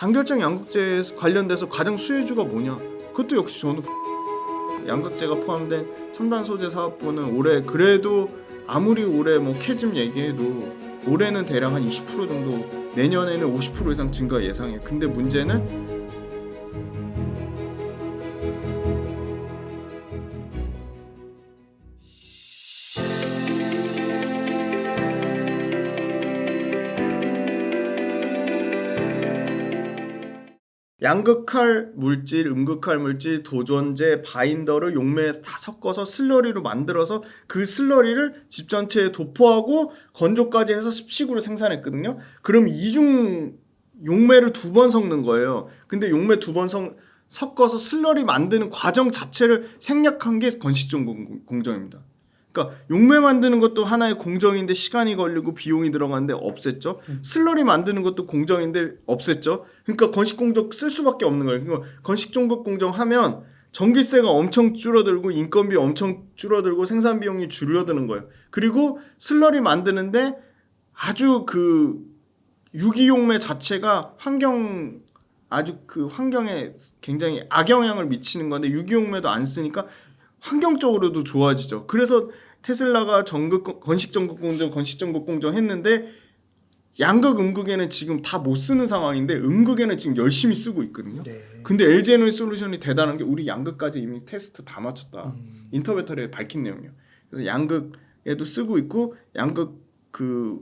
단결적 양극재 관련돼서 가장 수혜주가 뭐냐? 그것도 역시 저는 양극재가 포함된 첨단 소재 사업부는 올해 그래도 아무리 올해 뭐 캐즘 얘기해도 올해는 대략 한 20% 정도 내년에는 50% 이상 증가 예상해요. 근데 문제는 양극할 물질, 음극할 물질, 도전제, 바인더를 용매에 다 섞어서 슬러리로 만들어서 그 슬러리를 집 전체에 도포하고 건조까지 해서 습식으로 생산했거든요. 그럼 이중 용매를 두 번 섞는 거예요. 근데 용매 두 번 섞어서 슬러리 만드는 과정 자체를 생략한 게 건식종 공- 공정입니다. 그러니까 용매 만드는 것도 하나의 공정인데 시간이 걸리고 비용이 들어가는데 없앴죠. 슬러리 만드는 것도 공정인데 없앴죠. 그러니까 건식 공정 쓸 수밖에 없는 거예요. 그러니까 건식 종급 공정 하면 전기세가 엄청 줄어들고 인건비 엄청 줄어들고 생산 비용이 줄어드는 거예요. 그리고 슬러리 만드는데 아주 그 유기용매 자체가 환경 아주 그 환경에 굉장히 악영향을 미치는 건데 유기용매도 안 쓰니까 환경적으로도 좋아지죠. 그래서 테슬라가 전극 건식 전극 공정, 건식 전극 공정 했는데 양극 음극에는 지금 다 못 쓰는 상황인데 음극에는 지금 열심히 쓰고 있거든요. 네. 근데 LG 에너지 솔루션이 대단한 게 우리 양극까지 이미 테스트 다 마쳤다. 음. 인터배터리에 밝힌 내용이에요. 그래서 양극에도 쓰고 있고 양극 그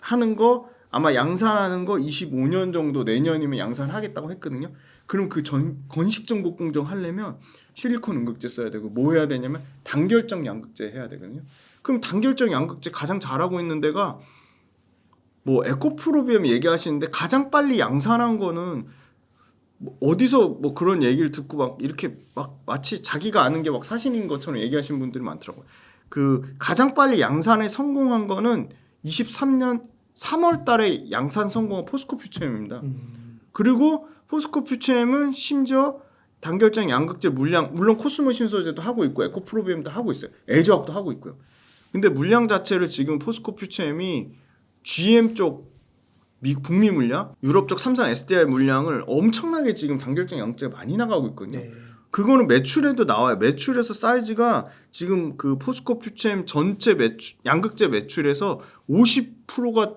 하는 거 아마 양산하는 거 25년 정도 내년이면 양산하겠다고 했거든요. 그럼 그 전 건식 전곡 공정 하려면 실리콘 음극재 써야 되고 뭐 해야 되냐면 단결적 양극재 해야 되거든요. 그럼 단결적 양극재 가장 잘하고 있는 데가 뭐 에코프로비움 얘기하시는데 가장 빨리 양산한 거는 뭐 어디서 뭐 그런 얘기를 듣고 막 이렇게 막 마치 자기가 아는 게 막 사실인 것처럼 얘기하시는 분들이 많더라고요. 그 가장 빨리 양산에 성공한 거는 23년 3월 달에 양산 성공한 포스코 퓨처엠입니다. 음. 그리고 포스코 퓨처엠은 심지어 단결적 양극재 물량 물론 코스모 신소재도 하고 있고 에코프로비움도 하고 있어요. 에즈왁도 하고 있고요. 근데 물량 자체를 지금 포스코 퓨처엠이 GM 쪽 미, 북미 물량, 유럽 쪽 삼성 SDI 물량을 엄청나게 지금 단결적 양극재가 많이 나가고 있거든요. 네. 그거는 매출에도 나와요. 매출에서 사이즈가 지금 그 포스코 퓨처엠 전체 매출 양극재 매출에서 50%가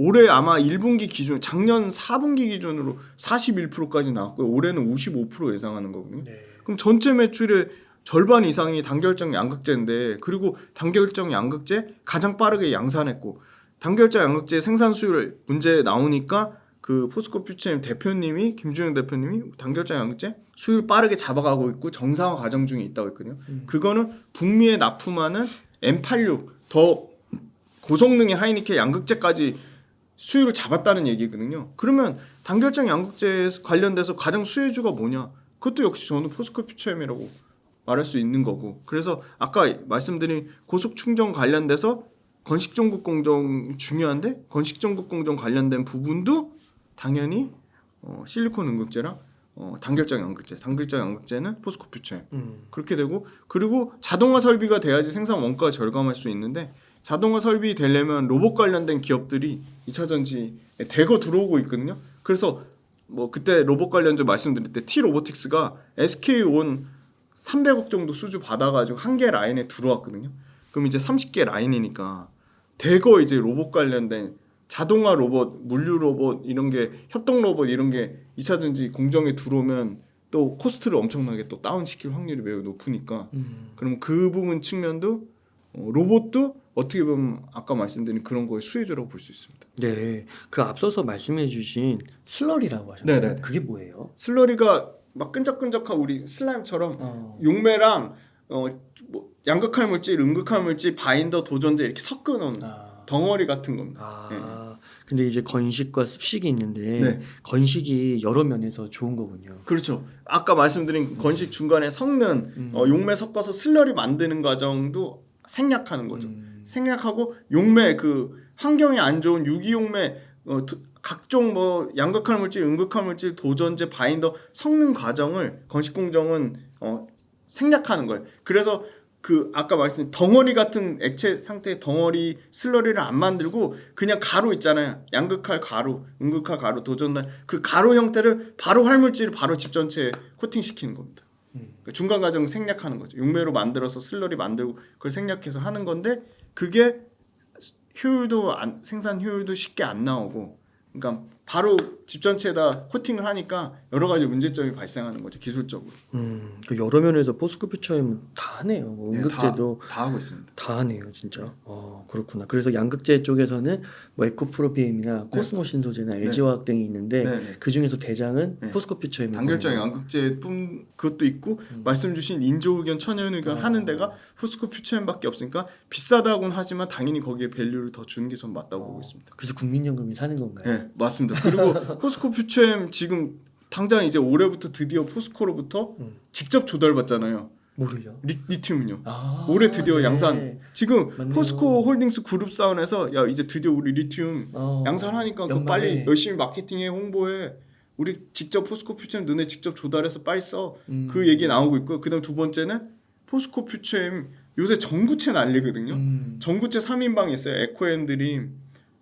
올해 아마 1분기 기준 작년 4분기 기준으로 41%까지 나왔고요. 올해는 55% 예상하는 거거든요. 네. 그럼 전체 매출의 절반 이상이 단결적 양극재인데 그리고 단결적 양극재 가장 빠르게 양산했고 단결적 양극재 생산 수율 문제 나오니까 그 포스코 퓨처엠 대표님이 김준영 대표님이 단결적 양극재 수율 빠르게 잡아가고 있고 정상화 과정 중에 있다고 했거든요. 음. 그거는 북미에 납품하는 M86 더 고성능의 하이니케 양극재까지 수율을 잡았다는 얘기거든요. 그러면 단결적 양극재 관련돼서 가장 수혜주가 뭐냐? 그것도 역시 저는 포스코 퓨처엠이라고 말할 수 있는 거고. 그래서 아까 말씀드린 고속 충전 관련돼서 건식 전국 공정 중요한데 건식 전국 공정 관련된 부분도 당연히 어, 실리콘 음극재랑 어, 단결적 양극재, 단결적 양극재는 포스코 퓨처엠. 음. 그렇게 되고 그리고 자동화 설비가 돼야지 생산 원가가 절감할 수 있는데 자동화 설비 되려면 로봇 관련된 기업들이 2차 전지에 대거 들어오고 있거든요. 그래서 뭐 그때 로봇 관련주 말씀드릴 때 T 로보틱스가 SK 온 300억 정도 수주 받아가지고 한 개 라인에 들어왔거든요. 그럼 이제 30개 라인이니까 대거 이제 로봇 관련된 자동화 로봇, 물류 로봇 이런 게 협동 로봇 이런 게 2차 전지 공정에 들어오면 또 코스트를 엄청나게 또 다운 시킬 확률이 매우 높으니까 음. 그럼 그 부분 측면도 어, 로봇도 어떻게 보면 아까 말씀드린 그런 거의 수혜주라고 볼 수 있습니다. 네. 그 앞서서 말씀해주신 슬러리라고 하셨나요? 네네. 그게 뭐예요? 슬러리가 막 끈적끈적한 우리 슬라임처럼 어. 용매랑 어, 뭐 양극할 물질, 음극할 물질, 바인더, 도전제 이렇게 섞어 놓은 아. 덩어리 같은 겁니다. 아. 근데 이제 건식과 습식이 있는데 네. 건식이 여러 면에서 좋은 거군요. 그렇죠. 아까 말씀드린 건식 중간에 섞는 음. 어, 용매 섞어서 슬러리 만드는 과정도 생략하는 거죠. 음. 생략하고 용매 그 환경에 안 좋은 유기용매 어, 도- 각종 뭐 양극할 물질, 음극할 물질, 도전제, 바인더 섞는 과정을 건식 공정은 어, 생략하는 거예요. 그래서 그 아까 말씀드린 덩어리 같은 액체 상태의 덩어리 슬러리를 안 만들고 그냥 가루 있잖아요. 양극할 가루, 음극할 가루, 도전단 그 가루 형태를 바로 활물질을 바로 집 전체에 코팅시키는 겁니다. 그러니까 중간 과정 생략하는 거죠. 용매로 만들어서 슬러리 만들고 그걸 생략해서 하는 건데 그게 효율도 안, 생산 효율도 쉽게 안 나오고 그러니까 바로 집 전체에다 코팅을 하니까 여러 가지 문제점이 발생하는 거죠 기술적으로. 음, 그 여러 면에서 포스코 퓨처엠 다 하네요. 뭐 음극제도 다, 다 하고 있습니다. 다 하네요, 진짜. 어, 그렇구나. 그래서 양극재 쪽에서는 뭐 에코프로비엠이나 코스모 신소재나 네. LG화학 등이 있는데 네, 네. 그 중에서 대장은 네. 포스코 퓨처엠. 단결적 양극재뿐 그것도 있고 말씀 주신 인조 의견 천연 의견 음. 아. 하는 데가 포스코 퓨처엠밖에 없으니까 비싸다고는 하지만 당연히 거기에 밸류를 더 주는 게 전 맞다고 보고 있습니다. 그래서 국민연금이 사는 건가요? 네 맞습니다. 그리고 포스코 퓨처엠 지금 당장 이제 올해부터 드디어 포스코로부터 음. 직접 조달받잖아요. 뭐를요? 리, 리튬은요. 아, 올해 드디어 네. 양산. 지금 맞네요. 포스코 홀딩스 그룹 사원에서 야 이제 드디어 우리 리튬 어, 양산하니까 연말에. 빨리 열심히 마케팅해 홍보해. 우리 직접 포스코 퓨처엠 너네 직접 조달해서 빨리 써. 음. 그 얘기 나오고 있고 그다음 두 번째는 포스코 퓨처엠 요새 전구체 난리거든요. 음. 전구체 3인방이 있어요. 에코엠 드림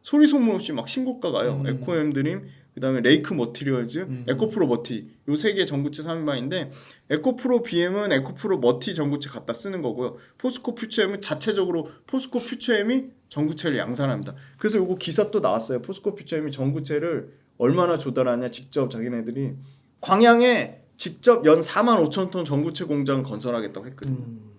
소리 소문 없이 막 신고가 가요. 음. 에코엠 드림 그다음에 레이크 머티리얼즈, 음. 에코프로 머티 요 세 개 전구체 3인방인데 에코프로 BM은 에코프로 머티 전구체 갖다 쓰는 거고요. 포스코 퓨처엠은 자체적으로 포스코 퓨처엠이 전구체를 양산합니다. 그래서 요거 기사 또 나왔어요. 포스코 퓨처엠이 전구체를 얼마나 조달하냐 직접 자기네들이 광양에 직접 연 4만 5천 톤 전구체 공장 건설하겠다고 했거든요. 음.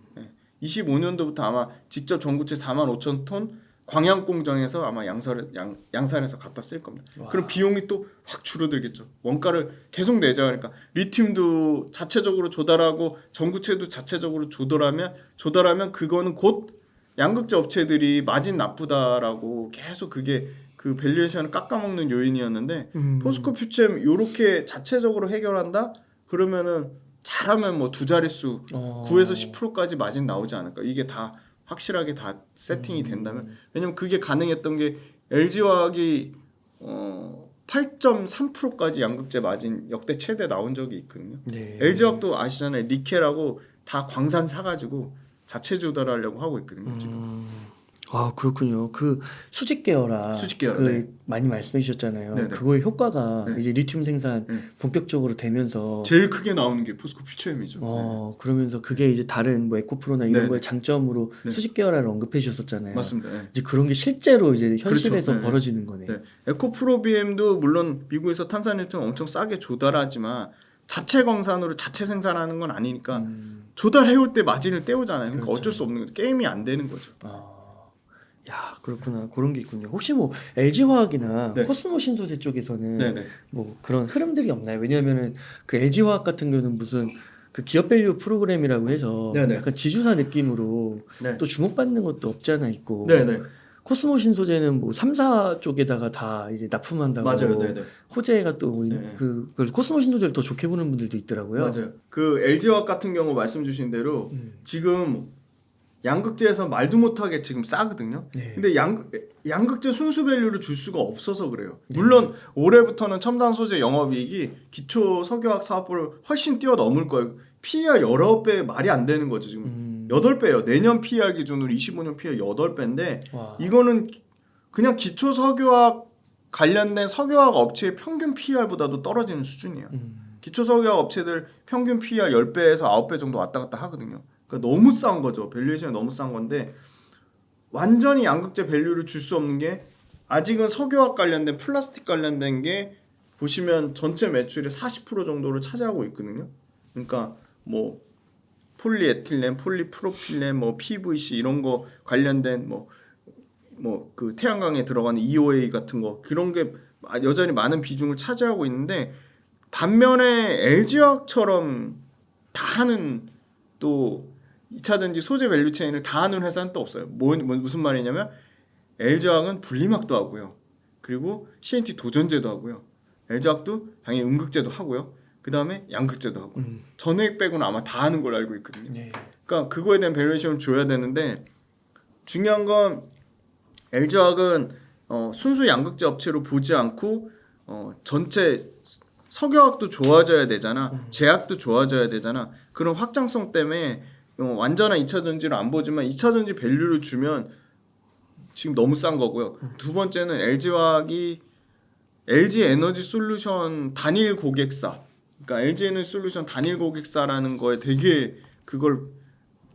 25년도부터 아마 직접 전구체 4만 5천 톤 광양 공장에서 아마 양산을 양, 양산해서 갖다 쓸 겁니다. 와. 그럼 비용이 또 확 줄어들겠죠. 원가를 계속 내자 그러니까 리튬도 자체적으로 조달하고 전구체도 자체적으로 조달하면 조달하면 그거는 곧 양극재 업체들이 마진 나쁘다라고 계속 그게 그 밸류에이션을 깎아먹는 요인이었는데 음. 포스코 퓨처엠 요렇게 자체적으로 해결한다 그러면은 잘하면 뭐 두 자릿수 어. 9에서 10%까지 마진 나오지 않을까. 이게 다 확실하게 다 세팅이 된다면 왜냐면 그게 가능했던 게 LG화학이 어 8.3%까지 양극재 마진 역대 최대 나온 적이 있거든요. 네. LG화학도 아시잖아요. 니켈하고 다 광산 사가지고 자체 조달하려고 하고 있거든요. 지금. 음. 아 그렇군요. 그 수직 계열화, 수직 계열화, 그 네. 많이 말씀해 주셨잖아요. 네, 네. 그거의 효과가 네. 이제 리튬 생산 네. 본격적으로 되면서 제일 크게 나오는 게 포스코 퓨처엠이죠. 어 그러면서 그게 이제 다른 뭐 에코프로나 이런 네, 거의 네. 장점으로 네. 수직 계열화를 언급해 주셨었잖아요. 네. 맞습니다. 네. 이제 그런 게 실제로 이제 현실에서 그렇죠. 네. 벌어지는 거네. 네. 에코프로비엠도 물론 미국에서 탄산리튬 엄청 싸게 조달하지만 자체 광산으로 자체 생산하는 건 아니니까 음. 조달해 올 때 마진을 떼오잖아요. 그러니까 그렇죠. 어쩔 수 없는 거죠. 게임이 안 되는 거죠. 아, 야 그렇구나 그런 게 있군요. 혹시 뭐 LG 화학이나 네. 코스모 신소재 쪽에서는 네 네. 뭐 그런 흐름들이 없나요? 왜냐하면은 그 LG 화학 같은 경우는 무슨 그 기업 밸류 프로그램이라고 해서 네 네. 약간 지주사 느낌으로 네. 또 주목받는 것도 없지 않아 있고 네 네. 코스모 신소재는 뭐 3사 쪽에다가 다 이제 납품한다고 맞아요. 네 네. 호재가 또그 네. 그 코스모 신소재를 더 좋게 보는 분들도 있더라고요. 맞아요. 그 LG화학 같은 경우 말씀 주신 대로 음. 지금 양극재에서 말도 못하게 지금 싸거든요. 네. 근데 양 양극재 순수 밸류를 줄 수가 없어서 그래요. 네. 물론 올해부터는 첨단 소재 영업이익이 기초 석유화학 사업부를 훨씬 뛰어넘을 거예요. PER 여러 배 말이 안 되는 거죠 지금. 음. 여덟 배예요. 내년 PER 기준으로 25년 PER 여덟 배인데 와. 이거는 그냥 기초 석유화학 관련된 석유화학 업체의 평균 PER보다도 떨어지는 수준이에요. 음. 기초 석유화학 업체들 평균 PER 10배에서 9배 정도 왔다 갔다 하거든요. 그러니까 너무 싼 거죠. 밸류에이션이 너무 싼 건데 완전히 양극재 밸류를 줄 수 없는 게 아직은 석유화학 관련된 플라스틱 관련된 게 보시면 전체 매출의 40% 정도를 차지하고 있거든요. 그러니까 뭐 폴리에틸렌, 폴리프로필렌, 뭐 PVC 이런 거 관련된 뭐 뭐 그 태양광에 들어가는 EOA 같은 거 그런 게 여전히 많은 비중을 차지하고 있는데 반면에 LG화학처럼 다 하는 또 2차 전지 소재 밸류 체인을 다 하는 회사는 또 없어요. 뭐, 뭐 무슨 말이냐면 LG화학은 분리막도 하고요. 그리고 CNT 도전제도 하고요. LG화학도 당연히 음극제도 하고요. 그 다음에 양극제도 하고 음. 전액 빼고는 아마 다 하는 걸로 알고 있거든요. 네. 그러니까 그거에 대한 밸류에이션을 줘야 되는데 중요한 건 LG화학은 어, 순수 양극재 업체로 보지 않고 어, 전체 석유화학도 좋아져야 되잖아, 제약도 좋아져야 되잖아. 그런 확장성 때문에 어, 완전한 2차 전지를 안 보지만 2차 전지 밸류를 주면 지금 너무 싼 거고요. 두 번째는 LG화학이 LG 에너지 솔루션 단일 고객사, 그러니까 LG 에너지 솔루션 단일 고객사라는 거에 되게 그걸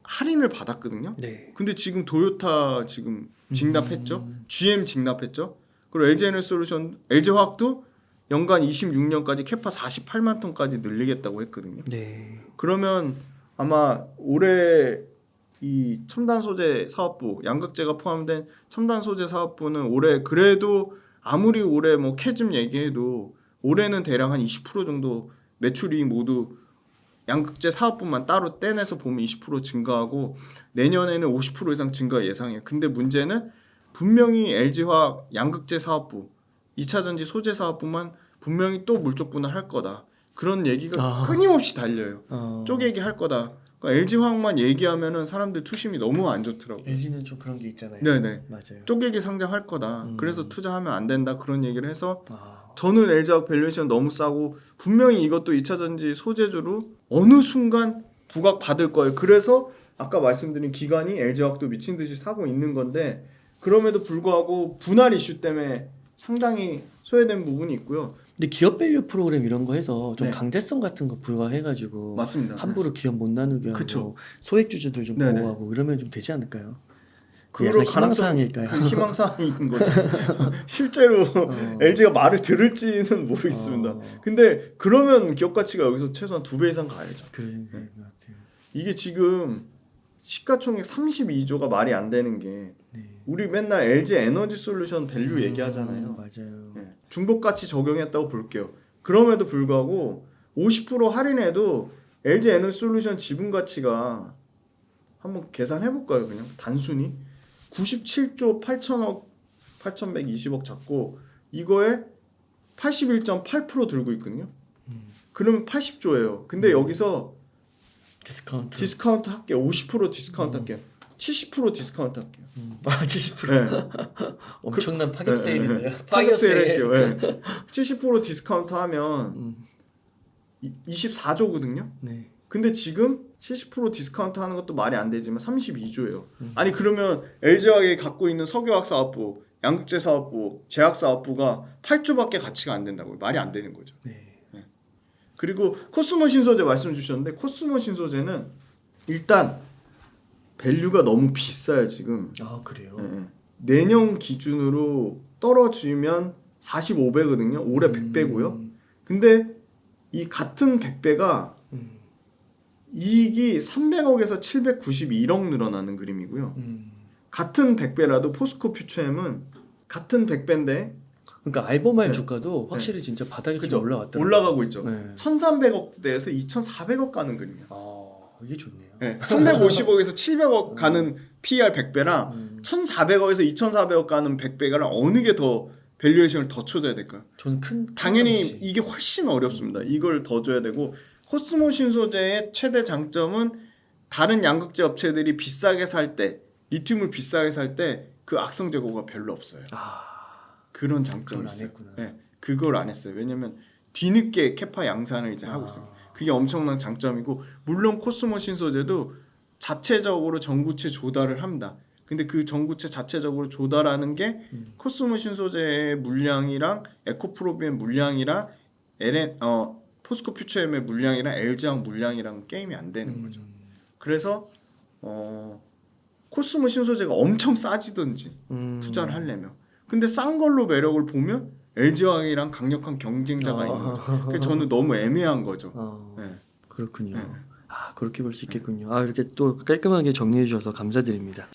할인을 받았거든요. 네. 근데 지금 도요타 지금 직납했죠. GM 직납했죠. 그리고 LG 에너지 솔루션, LG 화학도 연간 26년까지 캐파 48만 톤까지 늘리겠다고 했거든요. 네. 그러면 아마 올해 이 첨단 소재 사업부 양극재가 포함된 첨단 소재 사업부는 올해 그래도 아무리 올해 뭐 캐즘 얘기해도 올해는 대략 한 20% 정도 매출이 모두 양극재 사업부만 따로 떼내서 보면 20% 증가하고 내년에는 50% 이상 증가 예상해요. 근데 문제는 분명히 LG화학 양극재 사업부, 2차 전지 소재 사업부만 분명히 또 물적 분할할 거다. 그런 얘기가 아. 끊임없이 달려요. 어. 쪼개기 할 거다. 그러니까 LG 화학만 얘기하면은 사람들 투심이 너무 안 좋더라고. 요 LG는 좀 그런 게 있잖아요. 네네. 맞아요. 쪼개기 상장할 거다. 음. 그래서 투자하면 안 된다 그런 얘기를 해서 아. 저는 LG 화학 밸류에이션 너무 싸고 분명히 이것도 2차 전지 소재주로 어느 순간 부각 받을 거예요. 그래서 아까 말씀드린 기관이 LG 화학도 미친 듯이 사고 있는 건데 그럼에도 불구하고 분할 이슈 때문에 상당히 소외된 부분이 있고요. 근데 기업 밸류 프로그램 이런 거 해서 좀 네. 강제성 같은 거 부과해가지고 맞습니다. 함부로 기업 못 나누게 하고 그쵸. 소액 주주들 좀 네네. 보호하고 이러면 좀 되지 않을까요? 그로 희망사항일까요? 그 희망사항인 거죠. 실제로 어. LG가 말을 들을지는 모르겠습니다. 어. 근데 그러면 기업 가치가 여기서 최소한 두 배 이상 가야죠. 그래 네. 네. 것 같아요. 이게 지금 시가총액 32조가 말이 안 되는 게 네. 우리 맨날 LG 에너지 솔루션 밸류 얘기하잖아요. 음, 맞아요. 예. 중복 가치 적용했다고 볼게요. 그럼에도 불구하고 50% 할인해도 LG 에너지 솔루션 지분 가치가 한번 계산해 볼까요? 그냥 단순히 97조 8천억 8,120억 잡고 이거에 81.8% 들고 있거든요. 음. 그러면 80조예요. 근데 여기서 디스카운트. 디스카운트 할게요. 50% 디스카운트 할게요. 70% 디스카운트 할게요. 음. 아, 70%. 네. 엄청난 네, 파격 네, 세일인데요. 네. 파격 세일 할게요. 네. 70% 디스카운트 하면 음. 이- 24조거든요. 네. 근데 지금 70% 디스카운트 하는 것도 말이 안 되지만 32조예요. 음. 아니 그러면 LG화학이 갖고 있는 석유화학 사업부, 양극재 사업부, 제약 사업부가 8조밖에 가치가 안 된다고요. 말이 안 되는 거죠. 네. 그리고 코스모 신소재 말씀 주셨는데 코스모 신소재는 일단 밸류가 너무 비싸요 지금. 아, 그래요. 예, 예. 내년 기준으로 떨어지면 45배거든요. 올해 100배고요. 음. 근데 이 같은 100배가 음. 이익이 300억에서 791억 늘어나는 그림이고요. 음. 같은 100배라도 포스코 퓨처엠은 같은 100배인데 그러니까 알보말 네. 주가도 확실히 진짜 바닥에 그죠? 좀 올라왔더라고요. 올라가고 있죠. 네. 1,300억대에서 2,400억 가는 그림이야. 아, 이게 좋네요. 네, 350억에서 700억 가는 PER 100배랑 음. 1,400억에서 2,400억 가는 100배가 어느 게 더 밸류에이션을 더 쳐줘야 될까요? 저는 큰 당연히 큰. 이게 훨씬 어렵습니다. 이걸 더 줘야 되고 코스모 신소재의 최대 장점은 다른 양극재 업체들이 비싸게 살 때 리튬을 비싸게 살 때 그 악성 재고가 별로 없어요. 아, 그런 장점이 있어요. 네, 그걸 안 했어요. 왜냐면 뒤늦게 캐파 양산을 이제 하고 있어요. 아. 그게 엄청난 장점이고 물론 코스모 신소재도 자체적으로 전구체 조달을 합니다. 근데 그 전구체 자체적으로 조달하는 게 음. 코스모 신소재의 물량이랑 에코프로비의 물량이랑 LN 어 포스코 퓨처엠의 물량이랑 LG항 물량이랑 게임이 안 되는 음. 거죠. 그래서 어 코스모 신소재가 엄청 싸지든지 음. 투자를 하려면 근데 싼 걸로 매력을 보면 LG화학이랑 강력한 경쟁자가 있는 거죠. 아. 그래서 저는 너무 애매한 거죠. 어, 네. 그렇군요. 네. 아, 그렇게 볼 수 있겠군요. 아, 이렇게 또 깔끔하게 정리해 주셔서 감사드립니다.